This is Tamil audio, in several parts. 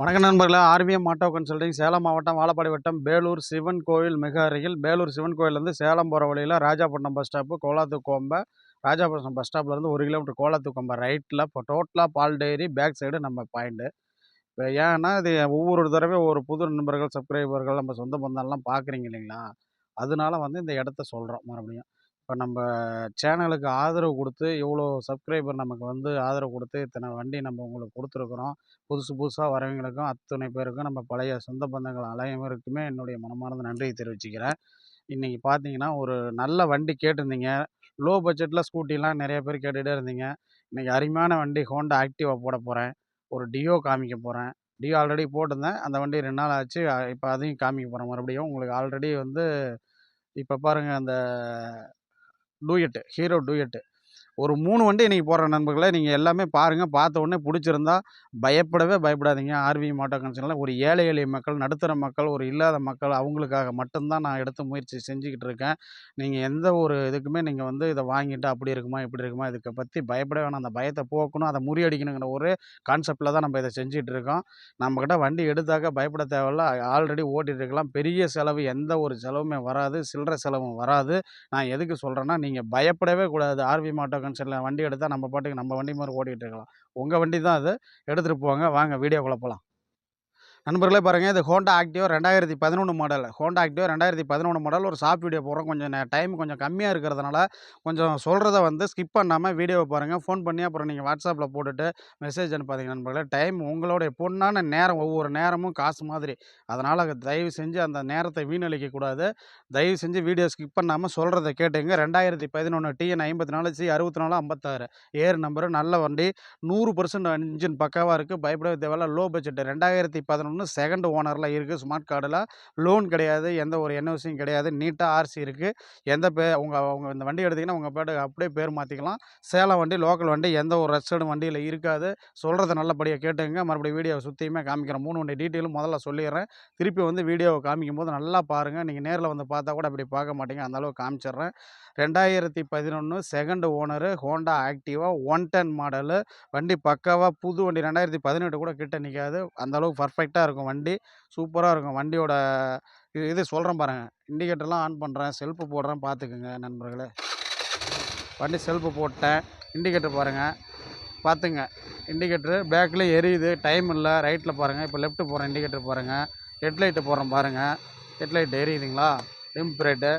வணக்கம் நண்பர்களே. ஆர்விஎம் ஆட்டோ கன்சல்டிங் சேலம் மாவட்டம் வாழப்பாடி வட்டம் பேலூர் சிவன் கோவில் மிக அருகில். பேலூர் சிவன் கோயிலேருந்து சேலம் போகிற வழியில் Rajapattinam bus stop Kolathukombai Rajapattinam bus ஸ்டாப்லேருந்து ஒரு கிலோமீட்டர் கோலாத்துக்கோம்பை ரைட்டில் இப்போ டோட்டலாக பால் டெய்ரி பேக் சைடு நம்ம பாயிண்ட்டு இப்போ ஏன்னா இது ஒவ்வொரு தடவையும் ஒவ்வொரு புது நண்பர்கள் சப்ஸ்கிரைபர்கள் நம்ம சொந்த பந்தம்லாம் பார்க்குறீங்க இல்லைங்களா? அதனால வந்து இந்த இடத்த சொல்கிறோம் மறுபடியும். இப்போ நம்ம சேனலுக்கு ஆதரவு கொடுத்து இவ்வளோ சப்ஸ்கிரைபர் நமக்கு வந்து ஆதரவு கொடுத்து இத்தனை வண்டி நம்ம உங்களுக்கு கொடுத்துருக்குறோம். புதுசு புதுசாக வரவங்களுக்கும் அத்தனை பேருக்கும் நம்ம பழைய சொந்த பந்தங்கள் அலையவருக்குமே என்னுடைய மனமார்ந்த நன்றியை தெரிவிச்சுக்கிறேன். இன்றைக்கி பார்த்தீங்கன்னா ஒரு நல்ல வண்டி கேட்டிருந்தீங்க. லோ பட்ஜெட்டில் ஸ்கூட்டிலாம் நிறைய பேர் கேட்டுகிட்டே இருந்தீங்க. இன்றைக்கி அருமையான வண்டி ஹோண்டா ஆக்டிவா போட போகிறேன் ஒரு டியோ காமிக்க போகிறேன் டியோ ஆல்ரெடி போட்டிருந்தேன். அந்த வண்டி ரெண்டு நாள் ஆச்சு. இப்போ அதையும் காமிக்க போகிறேன் மறுபடியும் உங்களுக்கு ஆல்ரெடி வந்து இப்போ பாருங்கள் அந்த டூயட்டு ஹீரோ டூயட்டு. ஒரு மூணு வண்டி இன்றைக்கி போடுற நண்பர்களே நீங்கள் எல்லாமே பாருங்கள் பார்த்த உடனே பிடிச்சிருந்தா பயப்படவே பயப்படாதீங்க. ஆர்வி மாட்டோ கன்சனில் ஒரு ஏழை எளிய மக்கள் நடுத்தர மக்கள் ஒரு இல்லாத மக்கள் அவங்களுக்காக மட்டும்தான் நான் எடுத்து முயற்சி செஞ்சுக்கிட்டு இருக்கேன். நீங்கள் எந்த ஒரு இதுக்குமே நீங்கள் வந்து இதை வாங்கிட்டு அப்படி இருக்குமா இப்படி இருக்குமா இதுக்கு பற்றி பயப்பட வேணாம். அந்த பயத்தை போக்கணும் அதை முறியடிக்கணுங்கிற ஒரே கான்செப்டில் தான் நம்ம இதை செஞ்சுட்டு இருக்கோம். நம்மக்கிட்ட வண்டி எடுத்தாக்க பயப்பட தேவையில்ல. ஆல்ரெடி ஓட்டிகிட்டு இருக்கலாம் பெரிய செலவு எந்த ஒரு செலவுமே வராது. சில்லற செலவும் வராது. நான் எதுக்கு சொல்கிறேன்னா நீங்கள் பயப்படவே கூடாது. ஆர்வி மாட்டோ கன்சர்னில் வண்டி எடுத்தால் நம்ம பாட்டுக்கு நம்ம வண்டி மாதிரி ஓடிகிட்டு இருக்கலாம். உங்கள் வண்டி தான் அது. எடுத்துகிட்டு போங்க. வாங்க. வீடியோ குழப்பலாம் நண்பர்களே பாருங்கள் இது ஹோண்டா ஆக்டிவா ரெண்டாயிரத்தி பதினொன்று மாடல் ஹோண்டா ஆக்டிவா ரெண்டாயிரத்தி பதினொன்று மாடல் ஒரு ஷார்ட் வீடியோ போகிறோம் கொஞ்சம் டைம் கொஞ்சம் கம்மியாக இருக்கிறதுனால கொஞ்சம் சொல்கிறத வந்து ஸ்கிப் பண்ணாமல் வீடியோவை பாருங்கள் ஃபோன் பண்ணி அப்புறம் நீங்கள் வாட்ஸ்அப்பில் போட்டுட்டு மெசேஜ் அனுப்பாதீங்க நண்பர்களே. டைம் உங்களுடைய பொண்ணான நேரம் ஒவ்வொரு நேரமும் காசு மாதிரி. அதனால் தயவு செஞ்சு அந்த நேரத்தை வீணளிக்கக்கூடாது தயவு செஞ்சு வீடியோ ஸ்கிப் பண்ணாமல் சொல்கிறத கேட்டுங்க. ரெண்டாயிரத்தி பதினொன்று டிஎன் ஐம்பத்தி நாலு சி அறுபத்தி நாலு ஐம்பத்தாறு. ஏர் நம்பரு நல்ல வண்டி. நூறு பர்சன்ட் இன்ஜின் பக்காவாக இருக்குது பயப்படவே தேவையில்ல. லோ பட்ஜெட் ரெண்டாயிரத்தி பதினொன்று செகண்ட் ஓனரில் இருக்குது ஸ்மார்ட் கார்டில் லோன் கிடையாது. எந்த ஒரு என்ஓசியும் கிடையாது. நீட்டாக ஆர்சி இருக்குது எந்த பே உங்கள் உங்கள் இந்த வண்டி எடுத்திங்கன்னா உங்கள் பேட்டுக்கு அப்படியே பேர் மாற்றிக்கலாம் சேலம் வண்டி லோக்கல் வண்டி எந்த ஒரு ரெஸ்டர்டு வண்டியில் இருக்காது. சொல்கிறத நல்லபடியாக கேட்டுங்க மறுபடியும் வீடியோவை சுற்றியுமே காமிக்கிறேன். மூணு வண்டி டீட்டெயிலும் முதல்ல சொல்லிடுறேன். திருப்பி வந்து வீடியோவை காமிக்கும் போது நல்லா பாருங்கள் நீங்கள் நேரில் வந்து பார்த்தா கூட அப்படி பார்க்க மாட்டீங்க. அந்தளவுக்கு காமிச்சிட்றேன் காமிச்சிடுறேன். ரெண்டாயிரத்தி பதினொன்று second owner Honda Activa one ten model வண்டி பக்காவாக புது வண்டி ரெண்டாயிரத்தி பதினெட்டு கூட கிட்ட நிற்காது அந்தளவுக்கு பர்ஃபெக்டாக இருக்கும் வண்டி. சூப்பராக இருக்கும் வண்டியோட இது இது சொல்கிறேன் பாருங்கள் இண்டிகேட்டர்லாம் ஆன் பண்ணுறேன் செல்ஃபு போடுறேன் பார்த்துக்குங்க நண்பர்களே. வண்டி செல்ஃபு போட்டேன். இண்டிகேட்டர் பாருங்கள் பார்த்துங்க இண்டிகேட்டரு பேக்கில் எரியுது. டைம் இல்லை. ரைட்டில் பாருங்கள் இப்போ லெஃப்ட்டு போகிறேன் இண்டிகேட்டர் பாருங்கள் ஹெட்லைட்டு போகிறேன் பாருங்கள் ஹெட்லைட் எரியுதுங்களா? டிம் பிரேட்டு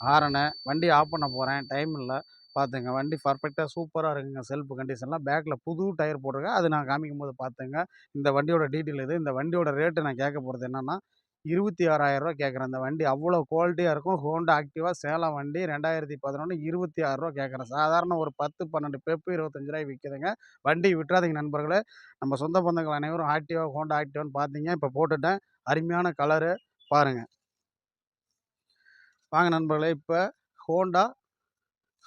ஹாரனு வண்டி ஆஃப் பண்ண போகிறேன் டைம் இல்லை. பார்த்துங்க வண்டி பர்ஃபெக்டாக சூப்பராக இருக்குங்க. செல்ஃப் கண்டிஷன்லாம் பேக்கில் புது டயர் போட்டிருக்கா அது நான் காமிக்கும் போது பார்த்துங்க இந்த வண்டியோட டீட்டெயில் இது. இந்த வண்டியோட ரேட்டு நான் கேட்க போகிறது என்னென்னா இருபத்தி ஆறாயிரரூவா கேட்குறேன். இந்த வண்டி அவ்வளோ குவாலிட்டியாக இருக்கும். ஹோண்டா ஆக்டிவா சேலம் வண்டி ரெண்டாயிரத்தி பதினொன்று இருபத்தி ஆறுரூவா கேட்குறேன். சாதாரண ஒரு பத்து பன்னெண்டு பேப்பு இருபத்தஞ்சு ரூபாய் விற்கிதுங்க வண்டி விட்டுறாதீங்க நண்பர்களே. நம்ம சொந்த பந்தங்கள் அனைவரும் ஆக்டிவா ஹோண்டா ஆக்டிவான்னு பார்த்தீங்க இப்போ போட்டுட்டேன். அருமையான கலரு பாருங்கள் வாங்க நண்பர்களே. இப்போ Honda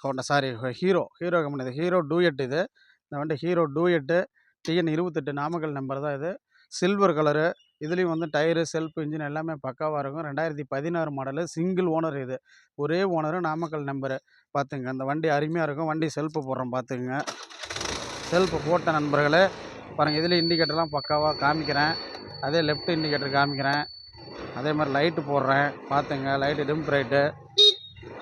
Honda sorry Hero Hero company இது. ஹீரோ டூயட் இது. இந்த வண்டி ஹீரோ டூயட்டு டிஎன் இருபத்தெட்டு நாமக்கல் நம்பர் தான் இது. சில்வர் கலரு இதுலேயும் வந்து டயரு செல்ஃப் இன்ஜின் எல்லாமே பக்காவாக இருக்கும். ரெண்டாயிரத்தி பதினாறு மாடலு சிங்கிள் ஓனர் இது. ஒரே ஓனரு நாமக்கல் நம்பரு பார்த்துங்க அந்த வண்டி அருமையாக இருக்கும். வண்டி செல்ஃபு போடுறோம் பார்த்துங்க செல்ஃபு போட்ட நண்பர்களே பாருங்கள் இதில் இண்டிகேட்டர்லாம் பக்காவாக காமிக்கிறேன். அதே லெஃப்ட் இண்டிகேட்டர் காமிக்கிறேன். அதே மாதிரி லைட்டு போடுறேன். பார்த்துங்க light dim right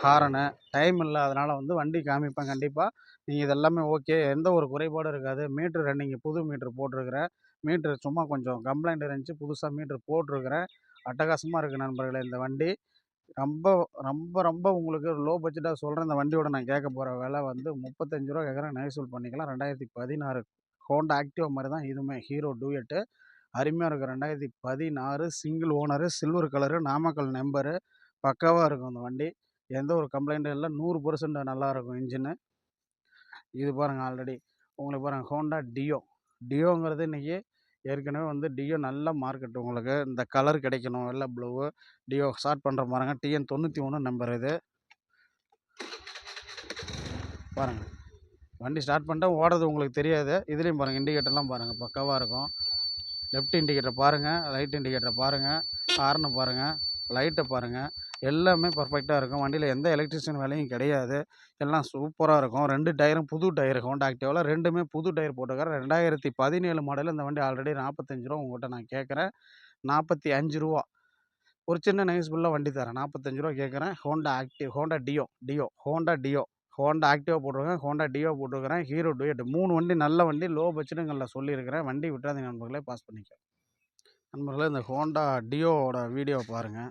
horn time இல்லை. அதனால் வந்து வண்டி காமிப்பேன் கண்டிப்பாக நீங்கள் இதெல்லாமே ஓகே. எந்த ஒரு குறைபாடும் இருக்காது. மீட்ரு ரன்னிங் புது மீட்ரு போட்டிருக்கிறேன். மீட்ரு சும்மா கொஞ்சம் கம்ப்ளைண்ட் இருந்துச்சு. புதுசாக மீட்ரு போட்டிருக்கிறேன். அட்டகாசமாக இருக்குது நண்பர்களே இந்த வண்டி. ரொம்ப ரொம்ப ரொம்ப உங்களுக்கு லோ பட்ஜெட்டாக சொல்கிறேன் இந்த வண்டியோட நான் கேட்க போகிற விலை வந்து முப்பத்தஞ்சு ரூபா கேட்குறேன். நைசூல் பண்ணிக்கலாம். ரெண்டாயிரத்தி பதினாறு ஹோண்டா ஆக்டிவா மாதிரி தான் இதுவுமே. Hero Duet. அருமையாக இருக்கும். ரெண்டாயிரத்தி பதினாறு single owner silver colour Namakkal number. பக்காவாக இருக்கும் அந்த வண்டி. எந்த ஒரு கம்ப்ளைண்ட்டும் இல்லை. நூறு பர்சன்ட் நல்லாயிருக்கும் இன்ஜினு இது பாருங்கள் ஆல்ரெடி. உங்களுக்கு பாருங்கள் ஹோண்டா டியோ. டியோங்கிறது இன்றைக்கி ஏற்கனவே வந்து டியோ நல்ல மார்க்கெட். உங்களுக்கு இந்த கலர் கிடைக்கணும் வெள்ளை ப்ளூவு டியோ ஸ்டார்ட் பண்ணுற பாருங்க. டிஎன் தொண்ணூற்றி ஒன்று நம்பர் இது. பாருங்கள் வண்டி ஸ்டார்ட் பண்ணிட்டா ஓடுறது உங்களுக்கு தெரியாது. இதுலேயும் பாருங்கள் இண்டிகேட்டர்லாம் பாருங்கள் பக்காவாக இருக்கும். லெஃப்ட் இண்டிகேட்டர் பாருங்கள் ரைட் இண்டிகேட்டரை பாருங்கள் ஹார்னை பாருங்கள் லைட்டை பாருங்கள் எல்லாமே பர்ஃபெக்டாக இருக்கும். வண்டியில் எந்த எலக்ட்ரிஷியன் வேலையும் கிடையாது. எல்லாம் சூப்பராக இருக்கும். ரெண்டு டயரும் புது டயர் ஹோண்டா ஆக்டிவாவில் ரெண்டுமே புது டயர் போட்டுருக்காரு. ரெண்டாயிரத்தி பதினேழு மாடல் இந்த வண்டி ஆல்ரெடி நாற்பத்தஞ்சு ரூபா உங்கள்கிட்ட நான் கேட்குறேன். நாற்பத்தி அஞ்சு ரூபா. ஒரு சின்ன நைஸ் ஃபுல்லாக வண்டி தரேன். நாற்பத்தஞ்சு ரூபா கேட்குறேன். Honda Active Honda Dio Dio Honda Dio Honda Activa போட்டிருக்கேன். ஹோண்டா டியோ போட்டிருக்கிறேன். ஹீரோ டுயட் மூணு வண்டி நல்ல வண்டி. லோ பட்ஜெட்டுங்களில் சொல்லியிருக்கிறேன். வண்டி விட்டுறாதீங்க நண்பர்களே. பாஸ் பண்ணிக்க நண்பர்களே இந்த ஹோண்டா டியோவோட வீடியோ பாருங்கள்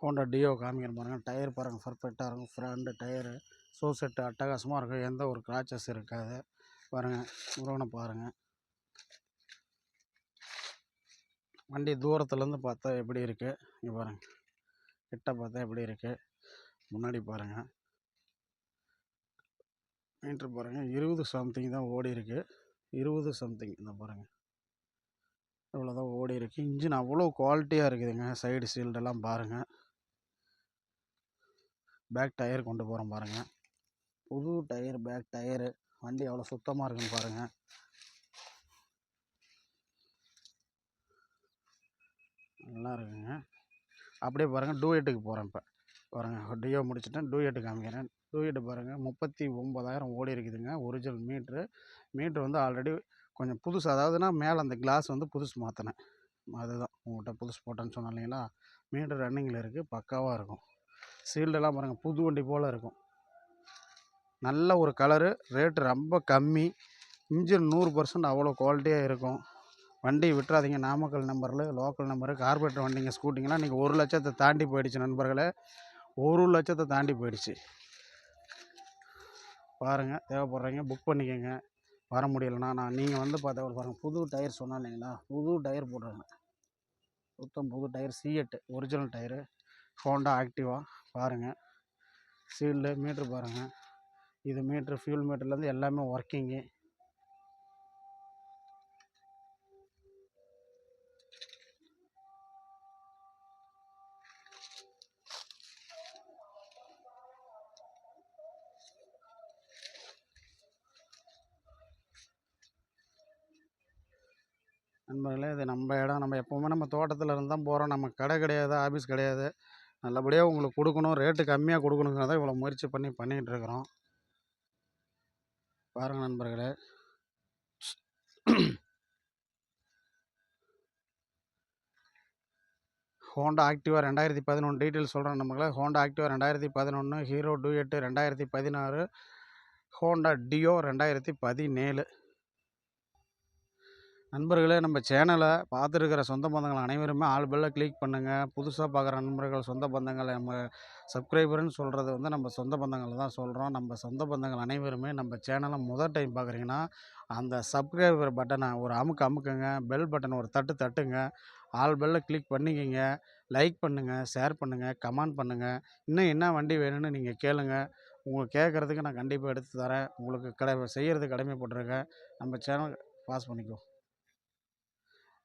ஹோண்டா டியோ காமிக்கிறேன் பாருங்கள் டயர் பாருங்கள் பர்ஃபெக்டாக இருக்கும். ஃப்ரண்ட் டயரு ஷோ செட்டு அட்டகாசமாக இருக்கும். எந்த ஒரு கிராச்சஸ் இருக்காது. பாருங்கள் முருகனை பாருங்கள் வண்டி தூரத்துலேருந்து பார்த்தா எப்படி இருக்குது இங்கே பாருங்கள் கிட்ட பார்த்தா எப்படி இருக்குது முன்னாடி பாருங்கள் மீட்ரு பாருங்கள் இருபது சம்திங் தான் ஓடி இருக்குது இருபது சம்திங் இந்த பாருங்கள் இவ்வளோ தான் ஓடி இருக்குது இன்ஜின் அவ்வளோ குவாலிட்டியாக இருக்குதுங்க. சைடு சீல்டெல்லாம் பாருங்கள் பேக் டயர் கொண்டு போகிறோம் பாருங்கள் புது டயர் பேக் டயரு. வண்டி அவ்வளோ சுத்தமாக இருக்குன்னு பாருங்கள் நல்லா இருக்குங்க. அப்படியே பாருங்கள் டூயட்டுக்கு போகிறேன் இப்போ. பாருங்கள் டியோ முடிச்சிட்டேன் டூயட்டு காமிக்கிறேன். டூயட்டு பாருங்கள் முப்பத்தி ஒம்பதாயிரம் ஓடி இருக்குதுங்க. Original meter. மீட்ரு வந்து ஆல்ரெடி கொஞ்சம் புதுசு. அதாவதுன்னா மேலே அந்த கிளாஸ் வந்து புதுசு மாற்றினேன் அதுதான். உங்கள்கிட்ட புதுசு போட்டேன்னு சொன்னேன் இல்லைங்களா? மீட்ரு ரன்னிங்கில் இருக்குது பக்காவாக இருக்கும். சீல்டெல்லாம் பாருங்கள் புது வண்டி போல் இருக்கும். நல்ல ஒரு கலரு ரேட்டு ரொம்ப கம்மி. இன்ஜின் நூறு பர்சன்ட் அவ்வளோ குவாலிட்டியாக இருக்கும். வண்டி விட்டுறாதீங்க நாமக்கல் நம்பரில் லோக்கல் நம்பரு கார்பரேட்டர் வண்டிங்க ஸ்கூட்டிங்கெலாம் நீங்கள் ஒரு லட்சத்தை தாண்டி போயிடுச்சு நண்பர்களே. ஒரு லட்சத்தை தாண்டி போயிடுச்சு. பாருங்கள் தேவைப்படுறீங்க புக் பண்ணிக்கோங்க. வர முடியலண்ணா நான் நீங்கள் வந்து பார்த்தா பாருங்கள் புது டயர் சொன்னா இல்லைங்களா? புது டயர் போடுறாங்க சுத்தம் புது tyre CEAT original tyre. Honda Activa? பாருங்கள் சீல்டு மீட்ரு பாருங்கள் இது மீட்ரு ஃபியூல் மீட்டர்லேருந்து எல்லாமே ஒர்க்கிங்கு நண்பர்களே இது நம்ம இடம். நம்ம எப்போவுமே நம்ம தோட்டத்தில் இருந்து தான் போகிறோம் நம்ம கடை கிடையாது ஆஃபீஸ் கிடையாது. நல்லபடியாக உங்களுக்கு கொடுக்கணும். ரேட்டு கம்மியாக கொடுக்கணுங்கிறத இவ்வளோ முயற்சி பண்ணி பண்ணிகிட்ருக்குறோம் பாருங்கள் நண்பர்களே. ஹோண்டா ஆக்டிவா ரெண்டாயிரத்தி பதினொன்று டீட்டெயில் சொல்கிறேன் நம்மளே ஹோண்டா ஆக்டிவா ரெண்டாயிரத்தி பதினொன்று ஹீரோ டூயட்டு ரெண்டாயிரத்தி பதினாறு ஹோண்டா டியோ ரெண்டாயிரத்தி பதினேழு. நண்பர்களே நம்ம சேனலை பார்த்துருக்கிற சொந்த பந்தங்கள் அனைவருமே ஆல் பெல்ல கிளிக் பண்ணுங்கள் புதுசாக பார்க்குற நண்பர்கள் சொந்த பந்தங்கள் நம்ம சப்ஸ்கிரைபர்னு சொல்கிறது வந்து நம்ம சொந்த பந்தங்கள் தான் சொல்கிறோம் நம்ம சொந்த பந்தங்கள் அனைவருமே நம்ம சேனலை முதல் டைம் பார்க்குறீங்கன்னா அந்த சப்ஸ்கிரைபர் பட்டனை ஒரு அமுக்கு அமுக்குங்க. பெல் பட்டன் ஒரு தட்டு தட்டுங்க. ஆல் பெல்ல கிளிக் பண்ணிக்கிங்க. லைக் பண்ணுங்கள் ஷேர் பண்ணுங்கள் கமெண்ட் பண்ணுங்கள் இன்னும் என்ன வண்டி வேணும்னு நீங்கள் கேளுங்கள் உங்களுக்கு கேட்குறதுக்கு நான் கண்டிப்பாக எடுத்து தரேன். உங்களுக்கு கடை செய்கிறது கடமைப்பட்டிருக்கேன் நம்ம சேனல் பாஸ் பண்ணிக்கோ.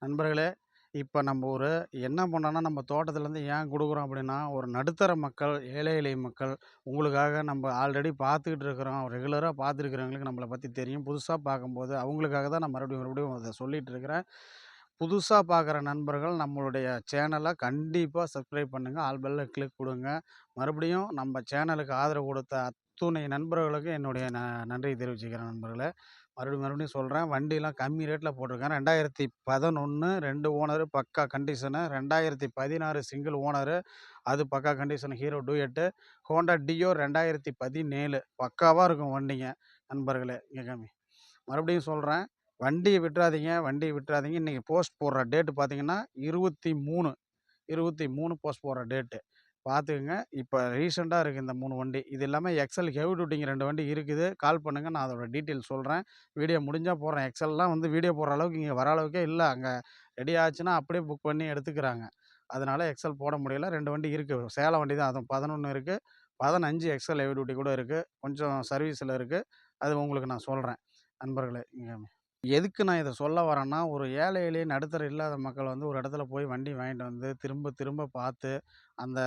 நண்பர்களே இப்போ நம்ம ஒரு என்ன பண்ணோன்னா நம்ம தோட்டத்துலேருந்து ஏன் கொடுக்குறோம் அப்படின்னா ஒரு நடுத்தர மக்கள் ஏழை எளிய மக்கள் உங்களுக்காக நம்ம ஆல்ரெடி பார்த்துக்கிட்டு இருக்கிறோம். ரெகுலராக பார்த்துருக்குறவங்களுக்கு நம்மளை பற்றி தெரியும். புதுசாக பார்க்கும்போது அவங்களுக்காக தான் நான் மறுபடியும் மறுபடியும் அதை சொல்லிகிட்டு இருக்கிறேன். புதுசாக பார்க்குற நண்பர்கள் நம்மளுடைய சேனலை கண்டிப்பாக சப்ஸ்கிரைப் பண்ணுங்கள் ஆல் பெல்லில் கிளிக் கொடுங்க. மறுபடியும் நம்ம சேனலுக்கு ஆதரவு கொடுத்த துணை நண்பர்களுக்கு என்னுடைய ந நன்றியை தெரிவிச்சுக்கிறேன் நண்பர்களே. மறுபடியும் மறுபடியும் சொல்கிறேன் வண்டிலாம் கம்மி ரேட்டில் போட்டிருக்கேன் ரெண்டாயிரத்தி பதினொன்று ரெண்டு ஓனரு பக்கா கண்டிஷனு. ரெண்டாயிரத்தி பதினாறு சிங்கிள் ஓனரு அது பக்கா condition. Hero Duet Honda Dio ரெண்டாயிரத்தி பதினேழு. பக்காவாக இருக்கும் வண்டிங்க நண்பர்களே இங்கே கம்மி. மறுபடியும் சொல்கிறேன் வண்டியை விட்டுறாதீங்க வண்டியை விட்டுறாதீங்க. இன்றைக்கி போஸ்ட் போடுற டேட்டு பார்த்தீங்கன்னா இருபத்தி மூணு இருபத்தி மூணு போஸ்ட் போடுற டேட்டு. பார்த்துக்குங்க. இப்போ ரீசெண்டாக இருக்குது இந்த மூணு வண்டி. இது இல்லாமல் எக்ஸல் ஹெவி டூட்டிங்க ரெண்டு வண்டி இருக்குது. கால் பண்ணுங்கள் நான் அதோட டீட்டெயில் சொல்கிறேன் வீடியோ முடிஞ்சால் போடுறேன். எக்ஸல்லாம் வந்து வீடியோ போடுற அளவுக்கு இங்கே வர அளவுக்கே இல்லை. அங்கே ரெடி ஆச்சுன்னா அப்படியே புக் பண்ணி எடுத்துக்கிறாங்க. அதனால் எக்ஸல் போட முடியல. ரெண்டு வண்டி இருக்குது சேலம் வண்டி தான். அதுவும் பதினொன்று இருக்குது பதினஞ்சு எக்ஸல் ஹெவி டூட்டி கூட இருக்குது கொஞ்சம் சர்வீஸில் இருக்குது அது உங்களுக்கு நான் சொல்கிறேன் நண்பர்களே இங்கே எதுக்கு நான் இதை சொல்ல வரேன்னா, ஒரு ஏழை எளிய நடுத்தர இல்லாத மக்கள் வந்து ஒரு இடத்துல போய் வண்டி வாங்கிட்டு வந்து திரும்ப திரும்ப பார்த்து, அந்த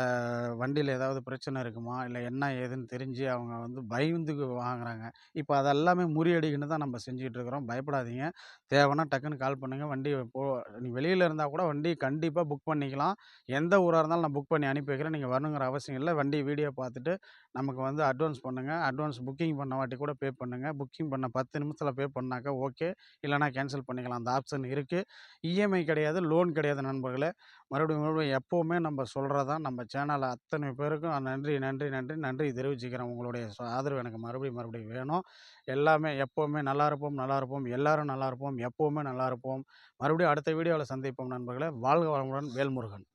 வண்டியில் ஏதாவது பிரச்சனை இருக்குமா? இல்லை என்ன ஏதுன்னு தெரிஞ்சு அவங்க வந்து பயந்து வாங்குறாங்க. இப்போ அதெல்லாமே முறியடிக்கின்னு தான் நம்ம செஞ்சுக்கிட்டு இருக்கிறோம். பயப்படாதீங்க. தேவைன்னா டக்குன்னு கால் பண்ணுங்கள் வண்டி போ நீங்கள் வெளியில் இருந்தால் கூட வண்டி கண்டிப்பாக புக் பண்ணிக்கலாம். எந்த ஊராக இருந்தாலும் நான் புக் பண்ணி அனுப்பி வைக்கிறேன். நீங்கள் வரணுங்கிற அவசியம் இல்லை வண்டி வீடியோ பார்த்துட்டு நமக்கு வந்து அட்வான்ஸ் பண்ணுங்கள் அட்வான்ஸ் புக்கிங் பண்ண வாட்டி கூட பே பண்ணுங்கள் புக்கிங் பண்ண பத்து நிமிஷத்தில் பே பண்ணாக்கா ஓகே. இல்லைனா கேன்சல் பண்ணிக்கலாம். அந்த ஆப்ஷன் இருக்குது இஎம்ஐ கிடையாது, லோன் கிடையாது நண்பர்களே. மறுபடியும் மறுபடியும் எப்போவுமே நம்ம சொல்கிறதான் நம்ம சேனல்ல அத்தனை பேருக்கும் நன்றி, நன்றி, நன்றி, நன்றி தெரிவிச்சுக்கிறேன். உங்களுடைய ஆதரவு எனக்கு மறுபடியும் மறுபடியும் வேணும். எல்லாமே எப்போவுமே நல்லா இருப்போம், நல்லா இருப்போம். எல்லாரும் நல்லா இருப்போம். எப்போவுமே நல்லா இருப்போம். மறுபடியும் அடுத்த வீடியோவில் சந்திப்போம் நண்பர்களே. வாழ்க வளமுடன். வேல்முருகன்.